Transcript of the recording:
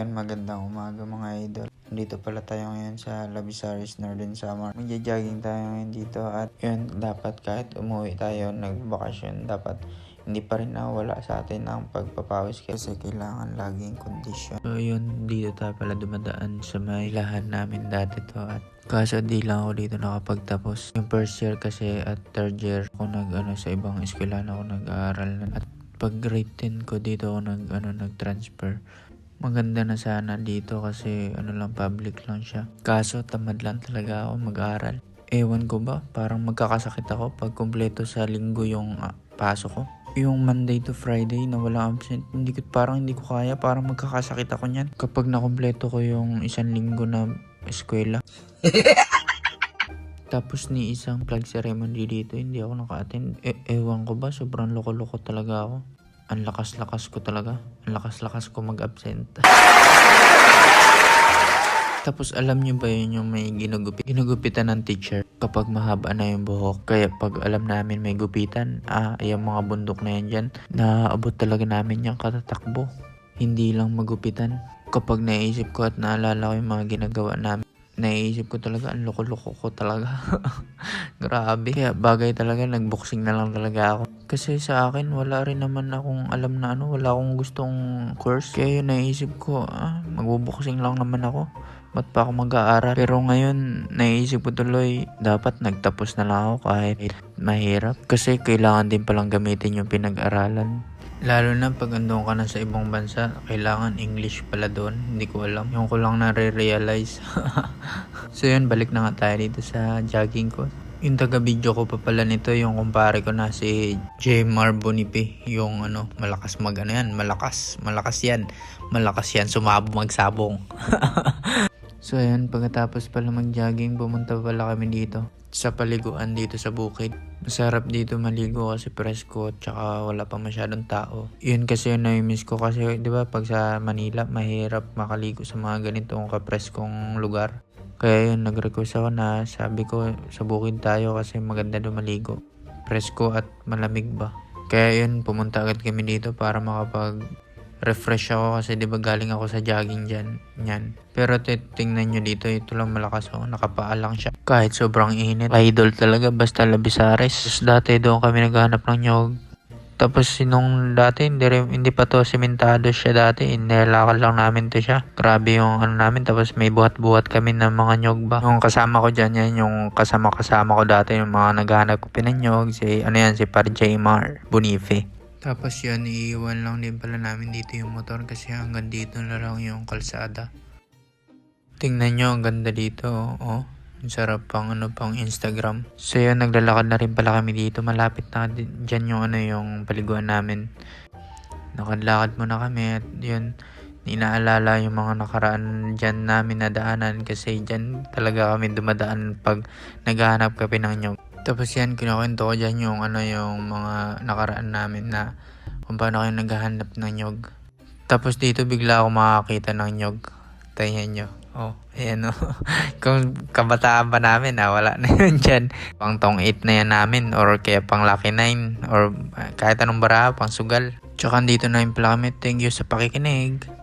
Yan, magandang umaga mga idol. Dito pala tayo ngayon sa Labisaris Northern Summer. Magja-jogging tayo ngayon dito at yun, dapat kahit umuwi tayo nagbakasyon, dapat hindi pa rin nawala sa atin ang pagpapawis kasi kailangan laging kondisyon. So yun, dito tayo pala dumadaan sa may lahan namin dati to at kaso di lang ako dito nakapagtapos. Yung first year kasi at third year ako nag ano sa ibang eskwelahan ako nag-aaral na at pag grade 10 ko dito ako nag ano nag-transfer maganda na sana dito kasi ano lang public lang siya. Kaso tamad lang talaga ako mag-aral. Ewan ko ba, parang magkakasakit ako pag kumpleto sa linggo yung ah, pasok ko. Yung Monday to Friday na wala absent, hindi ko, parang hindi ko kaya, parang magkakasakit ako niyan. Kapag nakumpleto ko yung isang linggo na eskwela. Tapos ni isang flag ceremony dito, hindi ako naka-attend. E- ewan ko ba, sobrang loko-loko talaga ako. Ang lakas-lakas ko talaga. Ang lakas-lakas ko mag-absent. Tapos alam nyo ba yun yung may ginugupit? Ginugupitan ng teacher kapag mahaba na yung buhok. Kaya pag alam namin may gupitan, ah, yung mga bundok na yan dyan, naabot talaga namin yung katatakbo. Hindi lang magupitan. Kapag naisip ko at naalala ko yung mga ginagawa namin, naiisip ko talaga, ang loko-loko ko talaga. Grabe. Kaya bagay talaga, nagboxing na lang talaga ako. Kasi sa akin, wala rin naman akong alam na ano, wala akong gustong course. Kaya yun naisip ko, ah, magbuboxing lang naman ako. Ba't pa ako mag-aaral? Pero ngayon, naisip ko tuloy, dapat nagtapos na lang ako kahit mahirap. Kasi kailangan din palang gamitin yung pinag-aralan. Lalo na pag andun ka na sa ibang bansa, kailangan English pala doon. Hindi ko alam. Yung ko lang nare-realize. so yun, balik na nga tayo dito sa jogging ko. Yung taga-video ko pa pala nito, yung kumpare ko na si Jmar Bonipe. Yung ano, malakas mag ano yan, malakas. Malakas yan. Malakas yan, sumabo magsabong. so ayan, pagkatapos pala mag-jogging, pumunta pala kami dito sa paliguan dito sa bukid. Masarap dito maligo kasi presko at saka wala pa masyadong tao. Yun kasi yung na-miss ko kasi 'di ba pag sa Manila mahirap makaligo sa mga ganitong kapreskong lugar. Kaya yun nag-request ako na sabi ko sa bukid tayo kasi maganda doon maligo. Presko at malamig ba. Kaya yun pumunta agad kami dito para makapag refresh ako kasi 'di ba galing ako sa jogging diyan niyan. Pero titingnan nyo dito, ito lang malakas ako, nakapaa lang siya. Kahit sobrang init, idol talaga basta Labisares. Dati doon kami naghahanap ng nyog. Tapos nung dati, hindi, hindi pa to sementado siya dati, inilakad lang namin to siya. Grabe yung ano namin, tapos may buhat-buhat kami ng mga nyog ba. Yung kasama ko dyan, yan yung kasama-kasama ko dati, yung mga naghahanap ko pinanyog, si, ano yan, si Par Jaymar Bonife. Tapos yun, iiwan lang din pala namin dito yung motor kasi hanggang dito na lang yung kalsada. Tingnan nyo, ang ganda dito, oh. Ang sarap pang ano pang Instagram. So yun, naglalakad na rin pala kami dito. Malapit na dyan yung ano yung paliguan namin. Nakadlakad muna kami at yun, inaalala yung mga nakaraan dyan namin na daanan kasi dyan talaga kami dumadaan pag naghahanap kami ng nyog. Tapos yan, kinukwento ko dyan yung ano yung mga nakaraan namin na kung paano kayo naghahanap ng nyog. Tapos dito bigla ako makakita ng nyog. Tingnan nyo. Oh, ayan oh. Kung kabataan pa namin, ah, wala na yun dyan. Pang tong 8 na yan namin or kaya pang lucky 9 or ah, kahit anong bara, pang sugal. Tsaka dito na yung kami. Thank you sa pakikinig.